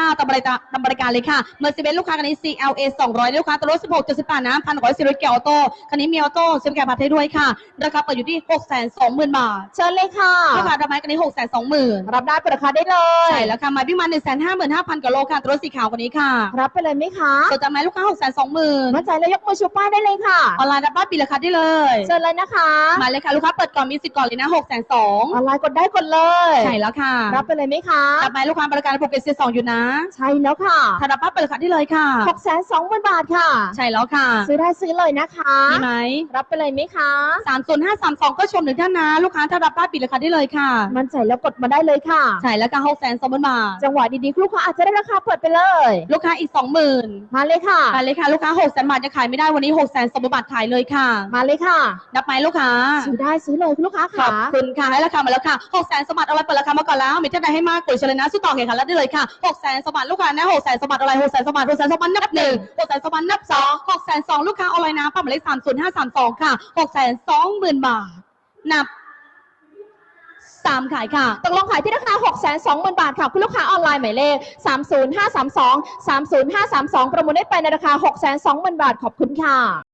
9ตามบริการตามบริการเลยค่ะ Mercedes ลูกค้าคันนี้ CLA 200 ลูกค้าตัวรถ 16 78นะพันกว่าซีรีส์เกียร์ออโต้คันนี้มีออโต้เซฟแกร์บัตรให้ด้วยค่ะ ราคาเปิดอยู่ที่ 620,000 บาทเชิญเลยค่ะลูกค้าทำไมคันนี้ 620,000 รับได้เปิดราคาได้เลยใช่แล้วค่ะหมายพี่มา155,000กว่าโลค่ะตัวรถสีขาวคนนี้ค่ะ รับไปเลยไหมคะสนใจไหมลูกค้า 620,000มั่นใจแล้วยกมือชูป้ายได้เลยค่ะออนไลน์รับบ้านปีราคาได้เลยเชิญเลยนะคะมาเลยค่ะลูกค้าเปิดก่อนมีสิทธิ์ก่อนเลยนะอ602,000อนไลน์กดได้กดเลยใช่แล้วค่ะ รับไปเลยไหมคะจับไหมลูกค้าบริการภูเก็ตเซียสองอยู่นะใช่แล้วค่ะถ้ารับบ้านเปิดราคาได้เลยค่ะหกแสนสองหมื่นบาทค่ะ ใช่แล้วค่ะ ซื้อได้ซื้อเลยนะคะมีไหมรับไปเลยไหมคะสามศูนย์ห้าสามสองก็ชมหนึ่งท่านนะ ลูกค้าถ้ารับบ้านปิดราคาได้เลยค่ะ มั่นใจแล้วกดมาได้เลยค่ะ ใช่แล้วค่ะหกแสนสองหมื่นบาท จังหวะดีๆลูกค้าอาจจะได้ราคาเปิดไปเลย ลูกค้าอีกสองหมื่นมาเลยค่ะ มาเลยค่ะ ลูกค้าหกแสนบาทจะขายไม่ได้วันนี้หกแสนสองหมื่นบาทขายเลยค่ะ มาเลยค่ะนับไหมลูกค้า ซื้อได้ซื้อเลยคุณลูกค้าขอค่ะบคุณค่ะให้ราคามาแล้วค่ะหกแสนสมบัติอะไรเปิดราคามาก่อนแล้วมีท่านใดให้มากกดเชิญเลยนะสู้ต่อแข่งขันแล้วได้เลยค่ะหกแสนสมบัติลูกค้านะหกแสนสมบัติอะไรหกแสนสมบัติหกแสนสมบัตินับหนึ่งหกแสนสมบัตินับสองหกแสนสองลูกค้าออนไลน์นะปั๊มหมายเลขสามศูนย์ห้าสามสองค่ะหกแสนสองหมื่นบาทนับสามขายค่ะ ตกลงขายที่ราคา 6 2 0 0 0 0 บาทค่ะ คุณลูกค้าออนไลน์หมายเลข 30532 30532 ประมูลได้ไปในราคา 6 2 0 0 0 0 บาท ขอบคุณค่ะ